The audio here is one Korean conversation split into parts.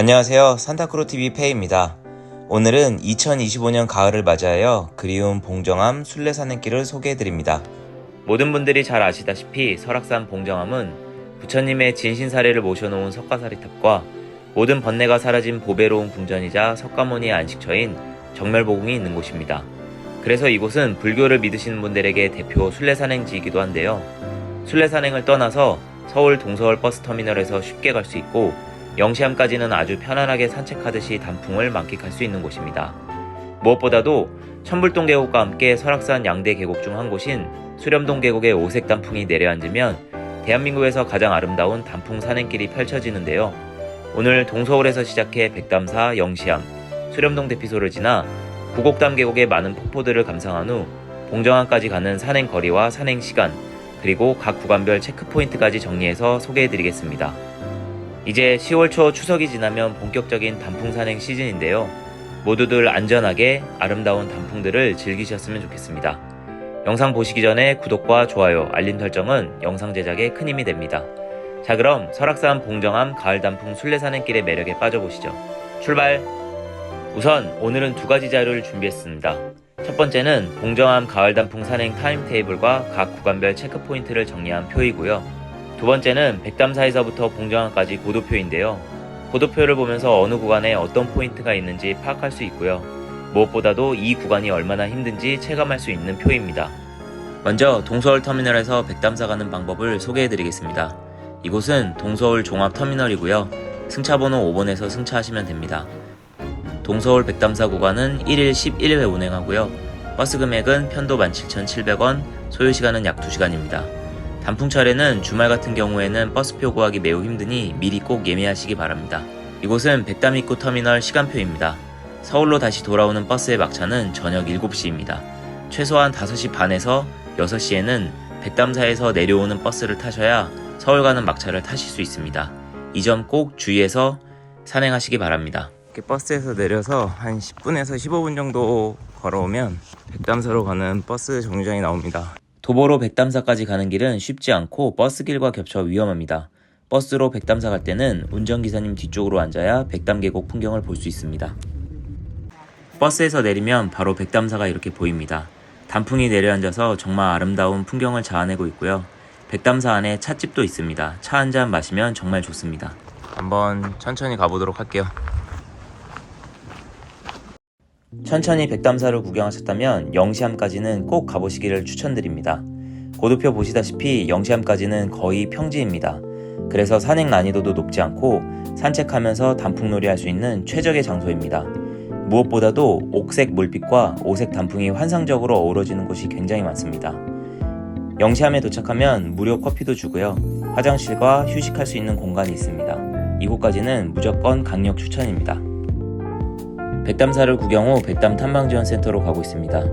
안녕하세요. 산타크로TV 페이입니다. 오늘은 2025년 가을을 맞이하여 그리운 봉정암 순례산행길을 소개해드립니다. 모든 분들이 잘 아시다시피 설악산 봉정암은 부처님의 진신사례를 모셔놓은 석가사리탑과 모든 번뇌가 사라진 보배로운 궁전이자 석가모니의 안식처인 정멸보궁이 있는 곳입니다. 그래서 이곳은 불교를 믿으시는 분들에게 대표 순례산행지이기도 한데요. 순례산행을 떠나서 서울 동서울 버스터미널에서 쉽게 갈 수 있고 영시암까지는 아주 편안하게 산책하듯이 단풍을 만끽할 수 있는 곳입니다. 무엇보다도 천불동 계곡과 함께 설악산 양대 계곡 중 한 곳인 수렴동 계곡의 오색 단풍이 내려앉으면 대한민국에서 가장 아름다운 단풍 산행길이 펼쳐지는데요. 오늘 동서울에서 시작해 백담사, 영시암, 수렴동 대피소를 지나 구곡담 계곡의 많은 폭포들을 감상한 후 봉정암까지 가는 산행 거리와 산행 시간, 그리고 각 구간별 체크포인트까지 정리해서 소개해드리겠습니다. 이제 10월 초 추석이 지나면 본격적인 단풍 산행 시즌인데요. 모두들 안전하게 아름다운 단풍들을 즐기셨으면 좋겠습니다. 영상 보시기 전에 구독과 좋아요, 알림 설정은 영상 제작에 큰 힘이 됩니다. 자 그럼 설악산 봉정암 가을 단풍 순례산행길의 매력에 빠져보시죠. 출발! 우선 오늘은 두 가지 자료를 준비했습니다. 첫 번째는 봉정암 가을 단풍 산행 타임테이블과 각 구간별 체크포인트를 정리한 표이고요. 두 번째는 백담사에서부터 봉정암까지 고도표인데요. 고도표를 보면서 어느 구간에 어떤 포인트가 있는지 파악할 수 있고요. 무엇보다도 이 구간이 얼마나 힘든지 체감할 수 있는 표입니다. 먼저 동서울 터미널에서 백담사 가는 방법을 소개해 드리겠습니다. 이곳은 동서울 종합터미널이고요. 승차번호 5번에서 승차하시면 됩니다. 동서울 백담사 구간은 1일 11회 운행하고요. 버스 금액은 편도 17,700원, 소요 시간은 약 2시간입니다. 단풍철에는 주말 같은 경우에는 버스표 구하기 매우 힘드니 미리 꼭 예매하시기 바랍니다. 이곳은 백담 입구 터미널 시간표입니다. 서울로 다시 돌아오는 버스의 막차는 저녁 7시입니다. 최소한 5시 반에서 6시에는 백담사에서 내려오는 버스를 타셔야 서울 가는 막차를 타실 수 있습니다. 이 점 꼭 주의해서 산행하시기 바랍니다. 이렇게 버스에서 내려서 한 10분에서 15분 정도 걸어오면 백담사로 가는 버스 정류장이 나옵니다. 도보로 백담사까지 가는 길은 쉽지 않고 버스길과 겹쳐 위험합니다. 버스로 백담사 갈 때는 운전기사님 뒤쪽으로 앉아야 백담계곡 풍경을 볼 수 있습니다. 버스에서 내리면 바로 백담사가 이렇게 보입니다. 단풍이 내려앉아서 정말 아름다운 풍경을 자아내고 있고요. 백담사 안에 찻집도 있습니다. 차 한 잔 마시면 정말 좋습니다. 한번 천천히 가보도록 할게요. 천천히 백담사를 구경하셨다면 영시암까지는 꼭 가보시기를 추천드립니다. 고도표 보시다시피 영시암까지는 거의 평지입니다. 그래서 산행 난이도도 높지 않고 산책하면서 단풍놀이 할 수 있는 최적의 장소입니다. 무엇보다도 옥색 물빛과 오색 단풍이 환상적으로 어우러지는 곳이 굉장히 많습니다. 영시암에 도착하면 무료 커피도 주고요. 화장실과 휴식할 수 있는 공간이 있습니다. 이곳까지는 무조건 강력 추천입니다. 백담사를 구경 후 백담 탐방지원센터로 가고 있습니다.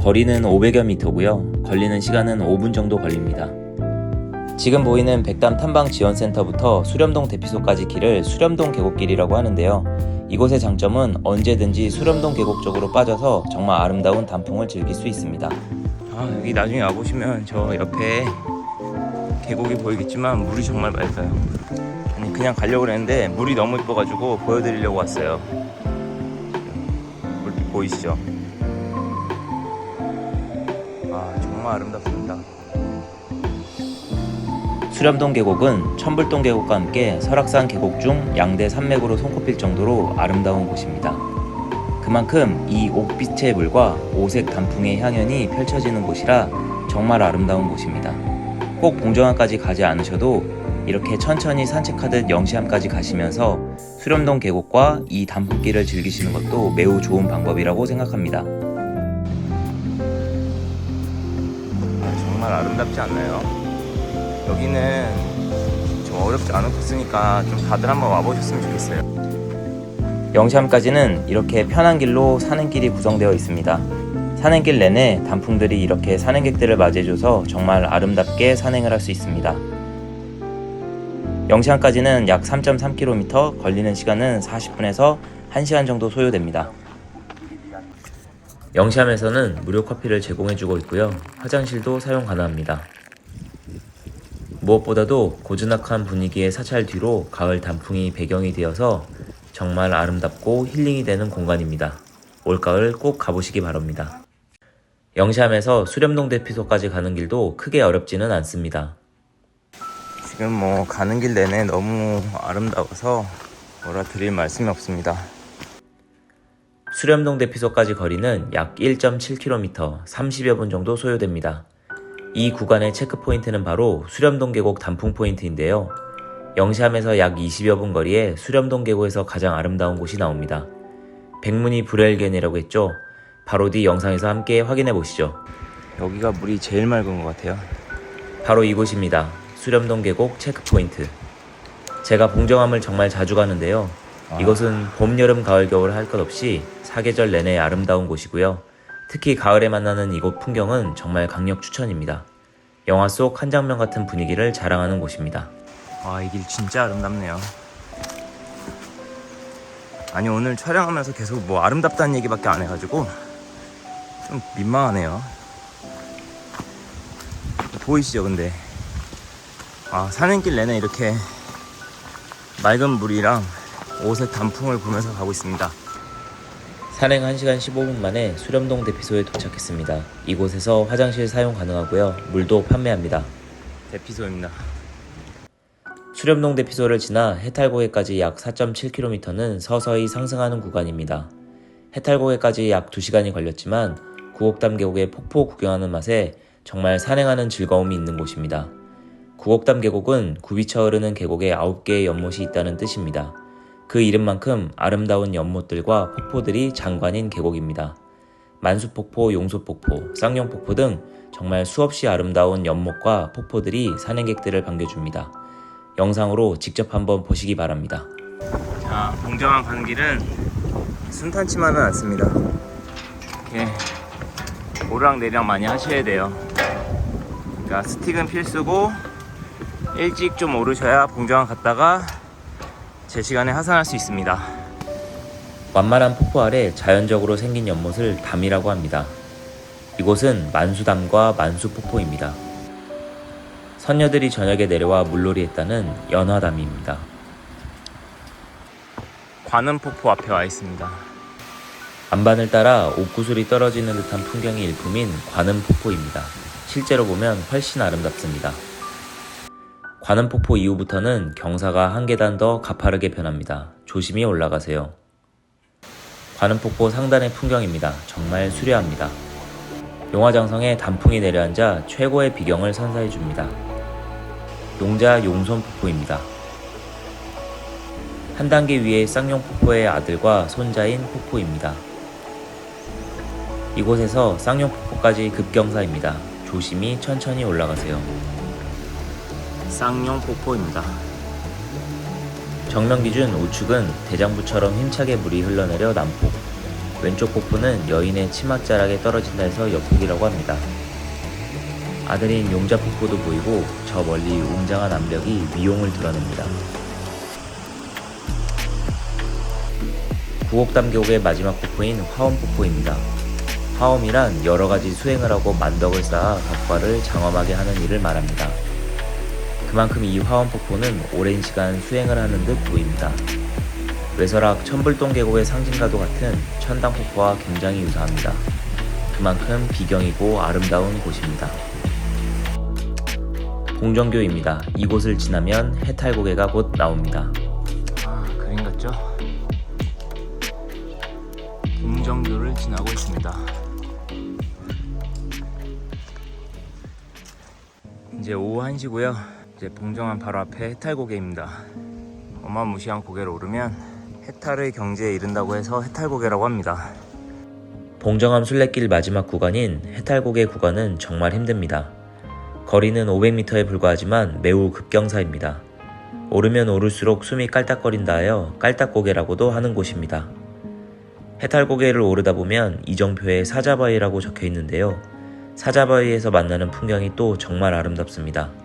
거리는 500여 미터고요. 걸리는 시간은 5분 정도 걸립니다. 지금 보이는 백담 탐방지원센터부터 수렴동 대피소까지 길을 수렴동 계곡길이라고 하는데요. 이곳의 장점은 언제든지 수렴동 계곡 쪽으로 빠져서 정말 아름다운 단풍을 즐길 수 있습니다. 아, 여기 나중에 와보시면 저 옆에 계곡이 보이겠지만 물이 정말 맑아요. 아니 그냥 가려고 그랬는데 물이 너무 이뻐가지고 보여드리려고 왔어요. 보이시죠? 아 정말 아름답습니다. 수렴동 계곡은 천불동 계곡과 함께 설악산 계곡 중 양대 산맥으로 손꼽힐 정도로 아름다운 곳입니다. 그만큼 이 옥빛의 물과 오색 단풍의 향연이 펼쳐지는 곳이라 정말 아름다운 곳입니다. 꼭 봉정암까지 가지 않으셔도 이렇게 천천히 산책하듯 영시암까지 가시면서 수렴동 계곡과 이 단풍길을 즐기시는 것도 매우 좋은 방법이라고 생각합니다. 아, 정말 아름답지 않나요? 여기는 좀 어렵지 않은 코스니까 좀 다들 한번 와보셨으면 좋겠어요. 영시암까지는 이렇게 편한 길로 산행길이 구성되어 있습니다. 산행길 내내 단풍들이 이렇게 산행객들을 맞이해줘서 정말 아름답게 산행을 할 수 있습니다. 영시암까지는 약 3.3km, 걸리는 시간은 40분에서 1시간 정도 소요됩니다. 영시암에서는 무료 커피를 제공해주고 있고요. 화장실도 사용 가능합니다. 무엇보다도 고즈넉한 분위기의 사찰 뒤로 가을 단풍이 배경이 되어서 정말 아름답고 힐링이 되는 공간입니다. 올가을 꼭 가보시기 바랍니다. 영시함에서 수렴동 대피소까지 가는 길도 크게 어렵지는 않습니다. 지금 뭐 가는 길 내내 너무 아름다워서 뭐라 드릴 말씀이 없습니다. 수렴동 대피소까지 거리는 약 1.7km, 30여 분 정도 소요됩니다. 이 구간의 체크 포인트는 바로 수렴동 계곡 단풍 포인트인데요. 영시함에서 약 20여 분 거리에 수렴동 계곡에서 가장 아름다운 곳이 나옵니다. 백문이 불여일견이라고 했죠. 바로 뒤 영상에서 함께 확인해 보시죠. 여기가 물이 제일 맑은 것 같아요. 바로 이곳입니다. 수렴동 계곡 체크 포인트. 제가 봉정암을 정말 자주 가는데요. 이곳은 봄, 여름, 가을, 겨울 할 것 없이 사계절 내내 아름다운 곳이고요. 특히 가을에 만나는 이곳 풍경은 정말 강력 추천입니다. 영화 속 한 장면 같은 분위기를 자랑하는 곳입니다. 와, 이 길 진짜 아름답네요. 아니, 오늘 촬영하면서 계속 뭐 아름답다는 얘기밖에 안 해가지고 좀 민망하네요. 보이시죠, 근데? 아, 산행길 내내 이렇게 맑은 물이랑 오색 단풍을 보면서 가고 있습니다. 산행 1시간 15분 만에 수렴동 대피소에 도착했습니다. 이곳에서 화장실 사용 가능하고요. 물도 판매합니다. 대피소입니다. 수렴동 대피소를 지나 해탈고개까지 약 4.7km는 서서히 상승하는 구간입니다. 해탈고개까지 약 2시간이 걸렸지만 구옥담 계곡의 폭포 구경하는 맛에 정말 산행하는 즐거움이 있는 곳입니다. 구옥담 계곡은 굽이쳐 흐르는 계곡에 9개의 연못이 있다는 뜻입니다. 그 이름만큼 아름다운 연못들과 폭포들이 장관인 계곡입니다. 만수폭포, 용소폭포, 쌍용폭포 등 정말 수없이 아름다운 연못과 폭포들이 산행객들을 반겨줍니다. 영상으로 직접 한번 보시기 바랍니다. 자, 봉정암 가는 길은 순탄치만은 않습니다. 이렇게 오르락 내리락 많이 하셔야 돼요. 그러니까 스틱은 필수고 일찍 좀 오르셔야 봉정암 갔다가 제 시간에 하산할 수 있습니다. 완만한 폭포 아래 자연적으로 생긴 연못을 담이라고 합니다. 이곳은 만수담과 만수폭포입니다. 선녀들이 저녁에 내려와 물놀이 했다는 연화담입니다. 관음폭포 앞에 와 있습니다. 안반을 따라 옥구슬이 떨어지는 듯한 풍경이 일품인 관음폭포입니다. 실제로 보면 훨씬 아름답습니다. 관음폭포 이후부터는 경사가 한 계단 더 가파르게 변합니다. 조심히 올라가세요. 관음폭포 상단의 풍경입니다. 정말 수려합니다. 용화장성에 단풍이 내려앉아 최고의 비경을 선사해 줍니다. 용자 용손폭포입니다. 한 단계 위에 쌍용폭포의 아들과 손자인 폭포입니다. 이곳에서 쌍용폭포까지 급경사입니다. 조심히 천천히 올라가세요. 쌍용 폭포입니다. 정면 기준 우측은 대장부처럼 힘차게 물이 흘러내려 남폭, 왼쪽 폭포는 여인의 치맛자락에 떨어진다 해서 옆폭이라고 합니다. 아들인 용자폭포도 보이고 저 멀리 웅장한 암벽이 미용을 드러냅니다. 구옥담 계곡의 마지막 폭포인 화엄폭포입니다. 화엄이란 여러 가지 수행을 하고 만덕을 쌓아 덕과를 장엄하게 하는 일을 말합니다. 그만큼 이 화엄폭포는 오랜 시간 수행을 하는 듯 보입니다. 외설악 천불동 계곡의 상징과도 같은 천당 폭포와 굉장히 유사합니다. 그만큼 비경이고 아름다운 곳입니다. 봉정교입니다. 이곳을 지나면 해탈고개가 곧 나옵니다. 아, 그림 같죠? 봉정교를 지나고 있습니다. 이제 오후 1시고요. 이제 봉정암 바로 앞에 해탈 고개입니다. 어마무시한 고개를 오르면 해탈의 경지에 이른다고 해서 해탈 고개라고 합니다. 봉정암 순례길 마지막 구간인 해탈 고개 구간은 정말 힘듭니다. 거리는 500m에 불과하지만 매우 급경사입니다. 오르면 오를수록 숨이 깔딱거린다 하여 깔딱고개라고도 하는 곳입니다. 해탈고개를 오르다 보면 이정표에 사자바위라고 적혀 있는데요. 사자바위에서 만나는 풍경이 또 정말 아름답습니다.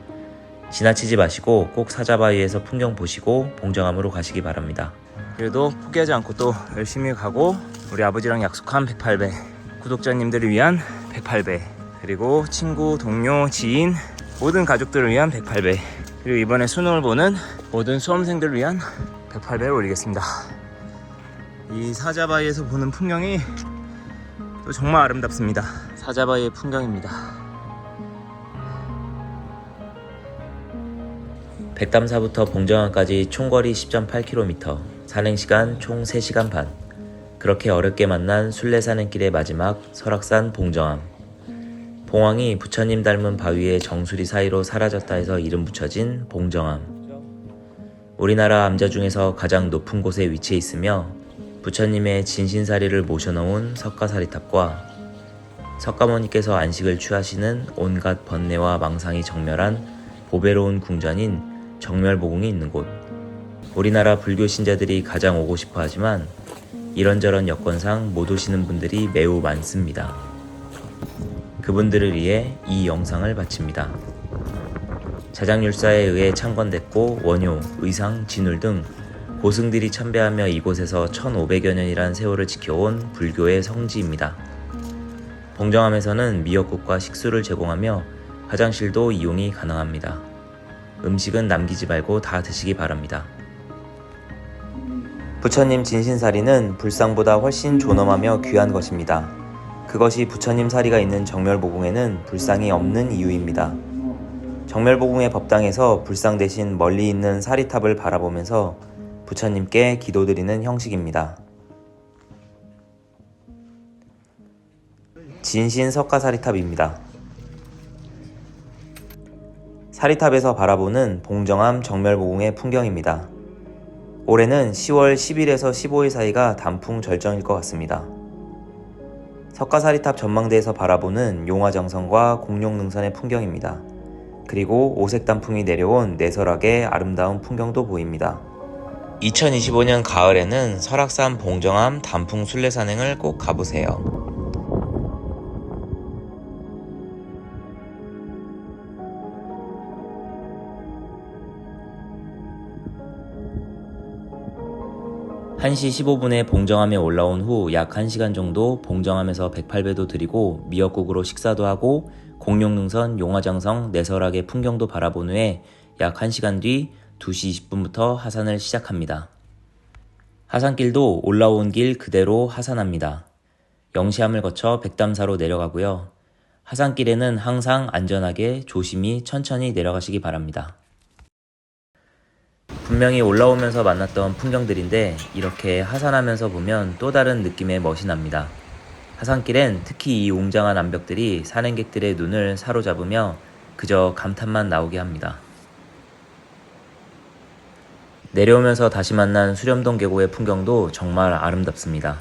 지나치지 마시고 꼭 사자바위에서 풍경 보시고 봉정암으로 가시기 바랍니다. 그래도 포기하지 않고 또 열심히 가고 우리 아버지랑 약속한 108배 구독자님들을 위한 108배 그리고 친구, 동료, 지인 모든 가족들을 위한 108배 그리고 이번에 수능을 보는 모든 수험생들을 위한 108배를 올리겠습니다. 이 사자바위에서 보는 풍경이 또 정말 아름답습니다. 사자바위의 풍경입니다. 백담사부터 봉정항까지 총거리 10.8km, 산행시간 총 3시간 반. 그렇게 어렵게 만난 순례사는 길의 마지막 설악산 봉정암. 봉황이 부처님 닮은 바위의 정수리 사이로 사라졌다 해서 이름 붙여진 봉정암. 우리나라 암자 중에서 가장 높은 곳에 위치해 있으며 부처님의 진신사리를 모셔놓은 석가사리탑과 석가모니께서 안식을 취하시는 온갖 번뇌와 망상이 정멸한 보배로운 궁전인 정멸보궁이 있는 곳. 우리나라 불교 신자들이 가장 오고 싶어 하지만 이런저런 여건상 못 오시는 분들이 매우 많습니다. 그분들을 위해 이 영상을 바칩니다. 자장율사에 의해 창건됐고 원효, 의상, 진울 등 고승들이 참배하며 이곳에서 1500여 년이란 세월을 지켜온 불교의 성지입니다. 봉정암에서는 미역국과 식수를 제공하며 화장실도 이용이 가능합니다. 음식은 남기지 말고 다 드시기 바랍니다. 부처님 진신사리는 불상보다 훨씬 존엄하며 귀한 것입니다. 그것이 부처님 사리가 있는 정멸보궁에는 불상이 없는 이유입니다. 정멸보궁의 법당에서 불상 대신 멀리 있는 사리탑을 바라보면서 부처님께 기도드리는 형식입니다. 진신 석가사리탑입니다. 사리탑에서 바라보는 봉정암 정멸보궁의 풍경입니다. 올해는 10월 10일에서 15일 사이가 단풍 절정일 것 같습니다. 석가사리탑 전망대에서 바라보는 용화정성과 공룡능선의 풍경입니다. 그리고 오색 단풍이 내려온 내설악의 아름다운 풍경도 보입니다. 2025년 가을에는 설악산 봉정암 단풍 순례 산행을 꼭 가보세요. 한시 15분에 봉정암에 올라온 후 약 1시간 정도 봉정암에서 108배도 드리고 미역국으로 식사도 하고 공룡능선 용화장성 내설악의 풍경도 바라본 후에 약 1시간 뒤 2시 20분부터 하산을 시작합니다. 하산길도 올라온 길 그대로 하산합니다. 영시암을 거쳐 백담사로 내려가고요. 하산길에는 항상 안전하게 조심히 천천히 내려가시기 바랍니다. 분명히 올라오면서 만났던 풍경들인데 이렇게 하산하면서 보면 또 다른 느낌의 멋이 납니다. 하산길엔 특히 이 웅장한 암벽들이 산행객들의 눈을 사로잡으며 그저 감탄만 나오게 합니다. 내려오면서 다시 만난 수렴동 계곡의 풍경도 정말 아름답습니다.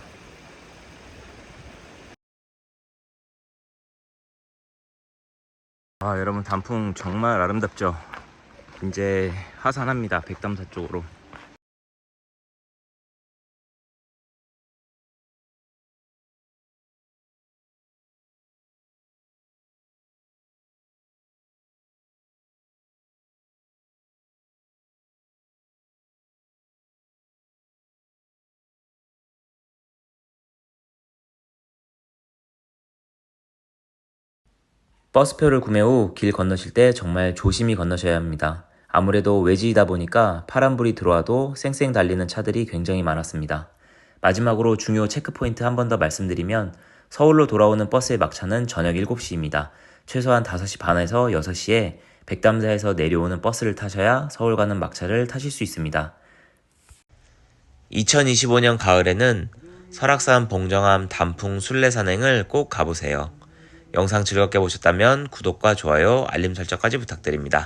아, 여러분 단풍 정말 아름답죠? 이제 하산합니다. 백담사 쪽으로. 버스표를 구매 후 길 건너실 때 정말 조심히 건너셔야 합니다. 아무래도 외지이다 보니까 파란불이 들어와도 쌩쌩 달리는 차들이 굉장히 많았습니다. 마지막으로 중요 체크포인트 한 번 더 말씀드리면 서울로 돌아오는 버스의 막차는 저녁 7시입니다. 최소한 5시 반에서 6시에 백담사에서 내려오는 버스를 타셔야 서울 가는 막차를 타실 수 있습니다. 2025년 가을에는 설악산 봉정암 단풍 순례 산행을 꼭 가보세요. 영상 즐겁게 보셨다면 구독과 좋아요, 알림 설정까지 부탁드립니다.